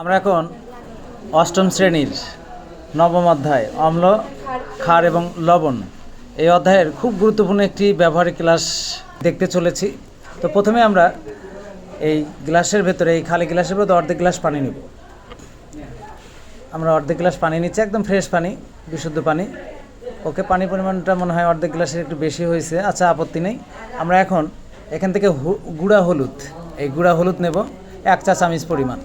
আমরা এখন অষ্টম শ্রেণির নবম অধ্যায়, অম্ল, ক্ষার এবং লবণ। এই অধ্যায়ের খুব গুরুত্বপূর্ণ একটি ব্যবহারিক ক্লাস দেখতে চলেছি। তো প্রথমে আমরা এই গ্লাসের ভেতরে, এই খালি গ্লাসের ভেতরে অর্ধেক গ্লাস পানি নেব। আমরা অর্ধেক গ্লাস পানি নিচ্ছি, একদম ফ্রেশ পানি, বিশুদ্ধ পানি। ওকে পানি পরিমাণটা মনে হয় অর্ধেক গ্লাসের একটু বেশি হয়েছে আচ্ছা আপত্তি নেই। আমরা এখন এখান থেকে গুঁড়া হলুদ, এই গুঁড়া হলুদ নেব, এক চা চামচ পরিমাণ।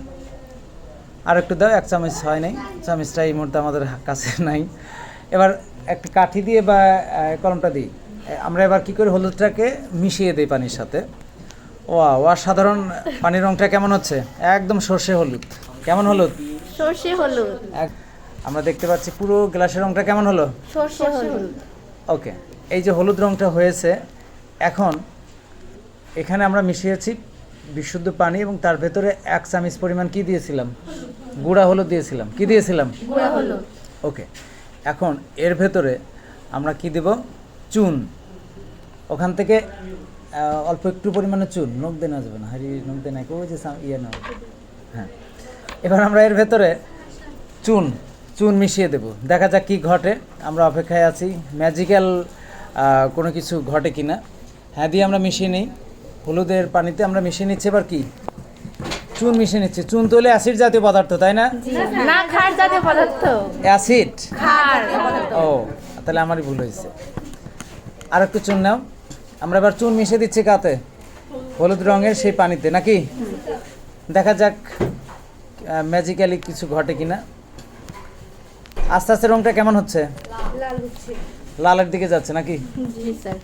আর একটু দাও এক চামচ হয় নাই। চামচটা এই মুহূর্তে আমাদের কাছে নাই। এবার একটা কাঠি দিয়ে বা কলমটা দিই। আমরা এবার কি করি হলুদটাকে মিশিয়ে দিই পানির সাথে? ও সাধারণ পানির রংটা কেমন হচ্ছে? একদম সর্ষে হলুদ। কেমন হলুদ? সর্ষে হলুদ। আমরা দেখতে পাচ্ছি পুরো গ্লাসের রংটা কেমন হলো? সর্ষে হলুদ। ওকে এই যে হলুদ রংটা হয়েছে এখন এখানে আমরা মিশিয়েছি বিশুদ্ধ পানি এবং তার ভেতরে এক চামচ পরিমাণ কি দিয়েছিলাম? গুঁড়া হলুদ দিয়েছিলাম। কি দিয়েছিলাম? ওকে। এখন এর ভেতরে আমরা কি দেব? চুন। ওখান থেকে অল্প একটু পরিমাণে চুন। নখ দেন আসবে না। হারি নখ দেন ওই যে ইয়ে না। হ্যাঁ। এবার আমরা এর ভেতরে চুন চুন মিশিয়ে দেব। দেখা যাক কি ঘটে। আমরা অপেক্ষায় আছি। ম্যাজিক্যাল কোনো কিছু ঘটে কি না হ্যাঁ দিয়ে আমরা মিশিয়ে নিই। হলুদের পানিতে আমরা মিশিয়ে নিচ্ছি এবার কি? চুন মিশিয়ে নিচ্ছি। চুন তো হলে অ্যাসিড জাতীয় পদার্থ তাই না? না জাতীয় পদার্থ। অ্যাসিড ও তাহলে আমারই ভুল হয়েছে। আর একটু চুন নাও। আমরা এবার চুন মিশিয়ে দিচ্ছি কাতে? হলুদ রঙের সেই পানিতে নাকি? দেখা যাক ম্যাজিক্যালি কিছু ঘটে কিনা। আস্তে আস্তে রংটা কেমন হচ্ছে? হচ্ছে লালের দিকে যাচ্ছে নাকি? জি স্যার।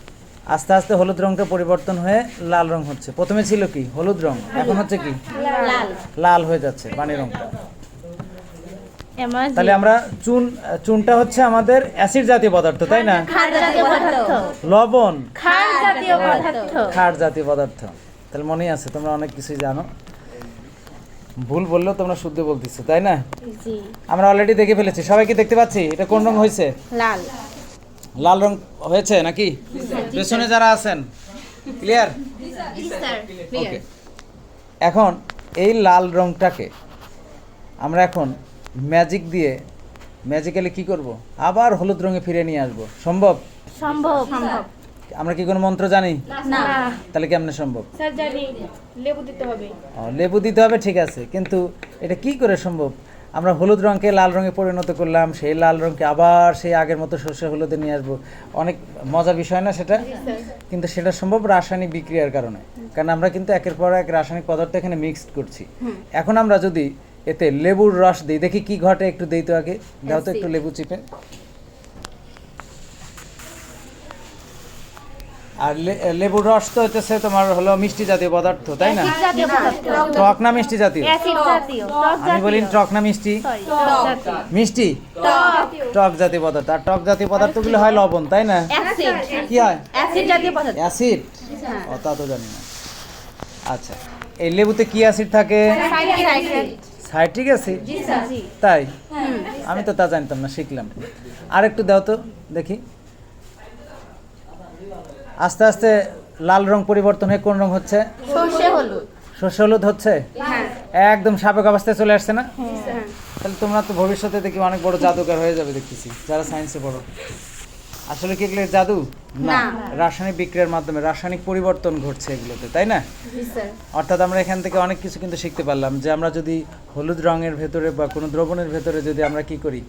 আস্তে আস্তে হলুদ রংটা পরিবর্তন হয়ে লাল রং হচ্ছে। প্রথমে ছিল কি? হলুদ রং এখন হচ্ছে কি? লাল। লাল হয়ে যাচ্ছে পানির রংটা। তাহলে আমরা চুন চুনটা হচ্ছে আমাদের অ্যাসিড জাতীয় পদার্থ তাই না? লবণ। খার জাতীয় পদার্থ। ক্ষার জাতীয় পদার্থ। তাহলে মনেই আছে তোমরা অনেক কিছুই জানো। ভুল বললেও তোমরা শুদ্ধ বলতেছো তাই না? আমরা অলরেডি দেখে ফেলেছি। সবাই কি দেখতে পাচ্ছি? এটা কোন রং হয়েছে? লাল। লাল রং হয়েছে নাকি? পেছনে যারা আছেন ক্লিয়ার ওকে এখন এই লাল রংটাকে আমরা এখন ম্যাজিক দিয়ে ম্যাজিক্যালি কি করব? আবার হলুদ রঙে ফিরে নিয়ে আসব। সম্ভব? সম্ভব। সম্ভব। আমরা কি কোনো মন্ত্র জানি? না তাহলে কেমনে সম্ভব? স্যার জানি। লেবু দিতে হবে। ও, লেবু দিতে হবে ঠিক আছে। কিন্তু এটা কি করে সম্ভব? আমরা হলুদ রঙকে লাল রঙে পরিণত করলাম সেই লাল রঙকে আবার সেই আগের মতো সর্ষে হলুদে নিয়ে আসব। অনেক মজার বিষয় না সেটা? কিন্তু সেটা সম্ভব রাসায়নিক বিক্রিয়ার কারণে। কারণ আমরা কিন্তু একের পর এক রাসায়নিক পদার্থ এখানে মিক্সড করছি। এখন আমরা যদি এতে লেবুর রস দিই দেখি কি ঘটে একটু দেই তো আগে। দাও তো একটু লেবু চিপে। আর লে- লেবুর রস তো হচ্ছে তোমার হলো মিষ্টি জাতীয় পদার্থ তাই না? টক না মিষ্টি জাতীয়? অ্যাসিড জাতীয়। টক আমি বলি টক না মিষ্টি? মিষ্টি? টক। টক জাতীয় পদার্থ। আর টক জাতীয় পদার্থগুলো হয় লবণ তাই না? অ্যাসিড। কি হয়? Acid acid? ও তা তো জানি না। আচ্ছা এই লেবুতে কি অ্যাসিড থাকে? Citric acid? জি তাই? আমি তো তা জানতাম না শিখলাম। আর একটু দাও তো দেখি। আস্তে আস্তে লাল রং পরিবর্তন হয়ে কোন রং হচ্ছে? সর্ষে হলুদ। হচ্ছে? হ্যাঁ। একদম সাবেক অবস্থায় চলে আসছে না? হ্যাঁ। তাহলে তোমরা তো ভবিষ্যতে দেখি অনেক বড় জাদুকর হয়ে যাবে দেখতেছি যারা সায়েন্সে পড়ো। আসলে কি এগুলো জাদু? না। রাসায়নিক বিক্রিয়ার মাধ্যমে রাসায়নিক পরিবর্তন ঘটছে এগুলোতে তাই না? অর্থাৎ আমরা এখান থেকে অনেক কিছু কিন্তু শিখতে পারলাম যে আমরা যদি হলুদ রঙের ভেতরে বা কোনো দ্রবণের ভেতরে যদি আমরা কি করি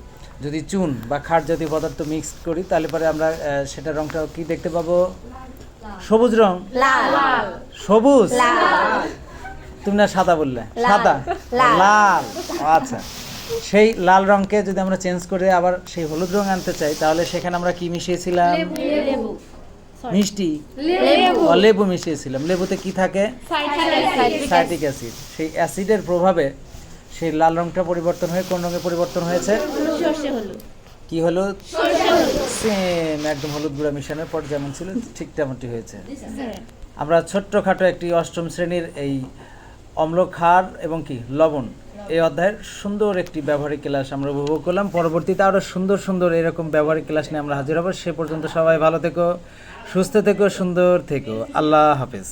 যদি চুন বা খাট জাতীয় পদার্থ মিক্স করি তাহলে পরে আমরা সেটা রংটা কি দেখতে পাবো? সবুজ রং? লাল। সবুজ? তুমি না সাদা বললে? সাদা? লাল। লাল। আচ্ছা। সেই লাল রংকে যদি আমরা চেঞ্জ করে আবার সেই হলুদ রং আনতে চাই তাহলে সেখানে আমরা কি মিশিয়েছিলাম? মিষ্টি। লেবু। মিশিয়েছিলাম। লেবুতে কি থাকে? সাইট্রিক সাইট্রিক অ্যাসিড সেই অ্যাসিডের প্রভাবে সেই লাল রংটা পরিবর্তন হয়ে কোন রঙে পরিবর্তন হয়েছে? কি হলো সেম একদম হলুদ গুঁড়া মিশানোর পর যেমন ছিল ঠিক তেমনটি হয়েছে। আমরা ছোট্টখাটো একটি অষ্টম শ্রেণির এই অম্ল ক্ষার এবং কি লবণ এই অধ্যায়ের সুন্দর একটি ব্যবহারিক ক্লাস আমরা উপভোগ করলাম। পরবর্তীতে আরও সুন্দর সুন্দর এরকম ব্যবহারিক ক্লাস নিয়ে আমরা হাজির হব। সে পর্যন্ত সবাই ভালো থেকো সুস্থ থেকো সুন্দর থেকো। আল্লাহ হাফেজ।